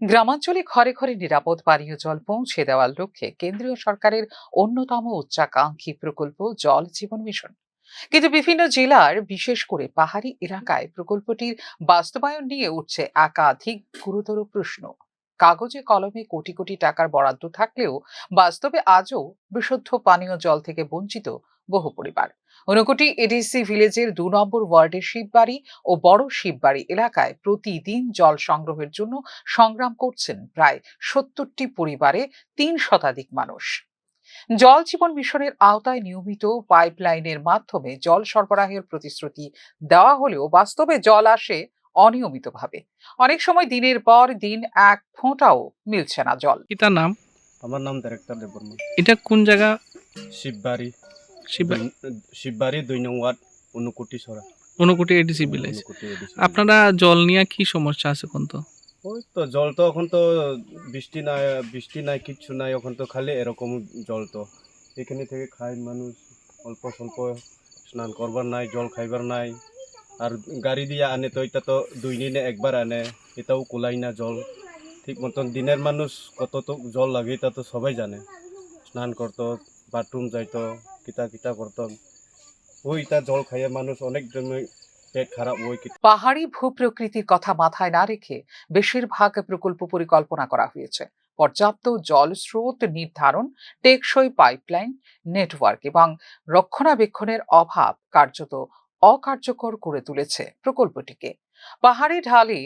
গ্রামাঞ্চলে ঘরে ঘরে নিরাপদ পানীয় জল পৌঁছে দেওয়ার লক্ষ্যে কেন্দ্রীয় সরকারের অন্যতম উচ্চাকাঙ্ক্ষী প্রকল্প জল জীবন মিশন। কিন্তু বিভিন্ন জেলার, বিশেষ করে পাহাড়ি এলাকায় প্রকল্পটির বাস্তবায়ন নিয়ে উঠছে একাধিক গুরুতর প্রশ্ন। কাগজে কলমে কোটি কোটি টাকার বরাদ্দ থাকলেও বাস্তবে আজও বিশুদ্ধ পানীয় জল থেকে বঞ্চিত বহু পরিবার। ঊনকোটি এডিসি ভিলেজের দু নম্বর ওয়ার্ডের শিববাড়ি ও বড় শিববাড়ি এলাকায় প্রতিদিন জল সংগ্রহের জন্য সংগ্রাম করছেন প্রায় সত্তরটি পরিবারে তিন শতাধিক মানুষ। জল জীবন মিশনের আওতায় নিয়মিত পাইপলাইনের মাধ্যমে জল সরবরাহের প্রতিশ্রুতি দেওয়া হলেও বাস্তবে জল আসে অনিয়মিতভাবে। অনেক সময় দিনের পর দিন এক ফোঁটাও মিলছে না জল। কি তার নাম? আমার নাম ডাইরেক্টর দেববর্মা। এটা কোন জায়গা? শিববাড়ি। শিববাড়ি দুই নং ওয়ার্ড অনুকুটি সরা অনুকুটি এডিসি ভিলেজ আপনারা জল নিয়ে কি সমস্যা আছে কোন তো? ওই তো জল তো এখন তো বৃষ্টি নাই বৃষ্টি নাই কিচ্ছু নাই এখন তো খালি এরকম জল তো। এখানে থেকে খায় মানুষ অল্প স্বল্প স্নান করবার নাই জল খাইবার নাই। আর গাড়ি দিয়ে আনে তো এটা তো দুই দিনে একবার আনে এটাও কোলাই না জল। ঠিক মতন দিনের মানুষ কত তো জল লাগে এটা তো সবাই জানে। স্নান করতো বাথরুম যাইতো কিতা কিতা করতো ওইটা জল খাইয়ে মানুষ অনেক জন্য পেট খারাপ ওই পাহাড়ি ভূপ্রকৃতির কথা মাথায় না রেখে বেশিরভাগ প্রকল্প পরিকল্পনা করা হয়েছে। পর্যাপ্ত জল স্রোত নির্ধারণ, টেকসই পাইপলাইন, নেটওয়ার্ক এবং রক্ষণাবেক্ষণের অভাব কার্যত অকার্যকর করে তুলেছে প্রকল্পটিকে। পাহাড়ি ঢালে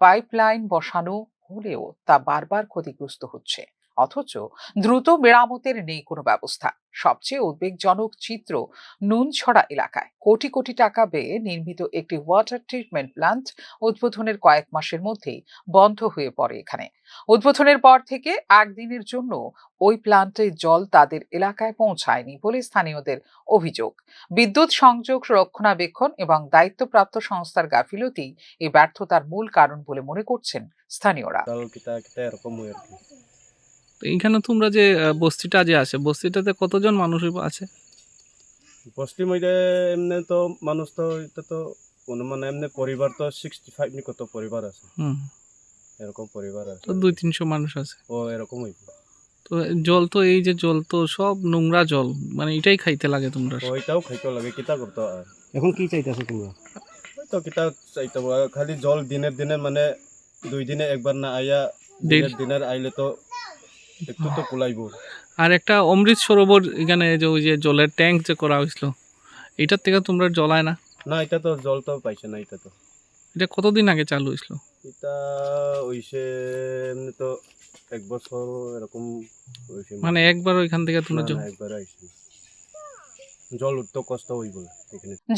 পাইপলাইন বসানো হলেও তা বারবার ক্ষতিগ্রস্ত হচ্ছে। অথচ দ্রুত মেরামতের নেই কোনো ব্যবস্থা। সবচেয়ে উদ্বেগজনক চিত্র নুনছড়া এলাকায়। কোটি কোটি টাকা ব্যয়ে নির্মিত একটি ওয়াটার ট্রিটমেন্ট প্ল্যান্ট উদ্বোধনের কয়েক মাসের মধ্যেই বন্ধ হয়ে পড়ে এখানে। উদ্বোধনের পর থেকে একদিনের জন্য ওই প্ল্যান্টে জল তাদের এলাকায় পৌঁছায়নি বলে স্থানীয়দের অভিযোগ। বিদ্যুৎ সংযোগ রক্ষণাবেক্ষণ এবং দায়িত্বপ্রাপ্ত সংস্থার গাফিলতি এই ব্যর্থতার মূল কারণ বলে মনে করছেন স্থানীয়রা। তো এইখানে তোমরা যে বস্তিটা যে আছে বস্তিটাতে কতজন মানুষ আছে? বস্তির মধ্যে এমনি তো মানুষ তো এটা তো অনুমান এমনি পরিবার তো সিক্সটি ফাইভ নি কত পরিবার আছে। হুম। এরকম পরিবার আছে। তো দুই তিনশো মানুষ আছে। ও এরকম হইব। তো জল তো এই যে জল তো সব নোংরা জল মানে এটাই খাইতে লাগে তোমরা ওইটাও খাইতে লাগে কিতা করতো আর এখন কি চাইতেছো তোমরা? তো কিতা চাইতে। খালি জল দিনের দিনে মানে দুই দিনে একবার না আইয়া দিনের দিনের আইলে তো একটু তো কুলাইব। আর একটা অমৃত সরোবর এখানে যে ওই যে জলের ট্যাঙ্ক যে করা হয়েছিল এটার থেকে তোমরা জলায় না? না এটা তো জল তো পাইছে না এটা তো। এটা কতদিন আগে চালু হয়েছিল? এটা হইছে এমনি তো এক বছর এরকম মানে একবার ওইখান থেকে তোমরা একবার জল উঠতে কষ্ট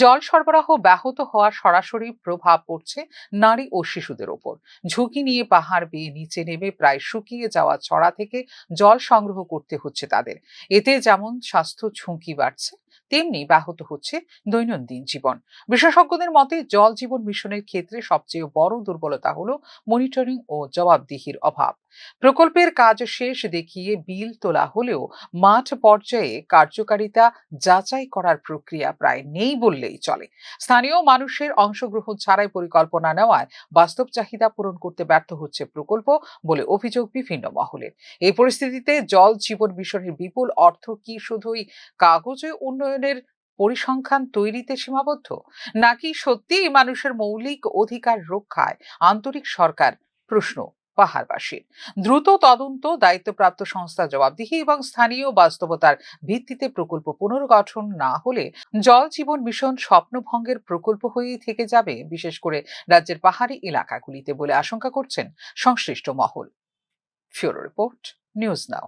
জল সরবরাহ ব্যাহত হওয়ার সরাসরি প্রভাব পড়ছে নারী ও শিশুদের ওপর। ঝুঁকি নিয়ে পাহাড় বেয়ে নিচে নেমে প্রায় শুকিয়ে যাওয়া ছড়া থেকে জল সংগ্রহ করতে হচ্ছে তাদের। এতে যেমন স্বাস্থ্য ঝুঁকি বাড়ছে, তেমনি ব্যাহত হচ্ছে দৈনন্দিন জীবন। বিশেষজ্ঞদের মতে জল জীবন মিশনের ক্ষেত্রে সবচেয়ে বড় দুর্বলতা হলো মনিটরিং ও জবাবদিহির অভাব। প্রকল্পের কাজ শেষ দেখিয়ে বিল তোলা হলেও মাঠ পর্যায়ে কার্যকারিতা যাচাই করার প্রক্রিয়া প্রায় নেই বললেই চলে। স্থানীয় মানুষের অংশগ্রহণ ছাড়াই পরিকল্পনা নেওয়ায় বাস্তব চাহিদা পূরণ করতে ব্যর্থ হচ্ছে প্রকল্প বলে অভিযোগ বিভিন্ন মহলের। এই পরিস্থিতিতে জল জীবন মিশনের বিপুল অর্থ কি শুধুই কাগজে উন্নয়নের পরিসংখ্যান তৈরিতে সীমাবদ্ধ? নাকি সত্যিই মানুষের মৌলিক অধিকার রক্ষায় আন্তরিক সরকার প্রশ্ন পাহাড়বাসীর। দ্রুত তদন্ত, দায়িত্বপ্রাপ্ত সংস্থা জবাবদিহি এবং স্থানীয় বাস্তবতার ভিত্তিতে প্রকল্প পুনর্গঠন না হলে জল জীবন মিশন স্বপ্নভঙ্গের প্রকল্প হয়েই থেকে যাবে, বিশেষ করে রাজ্যের পাহাড়ি এলাকাগুলিতে বলে আশঙ্কা করছেন সংশ্লিষ্ট মহল। Bureau report, news now.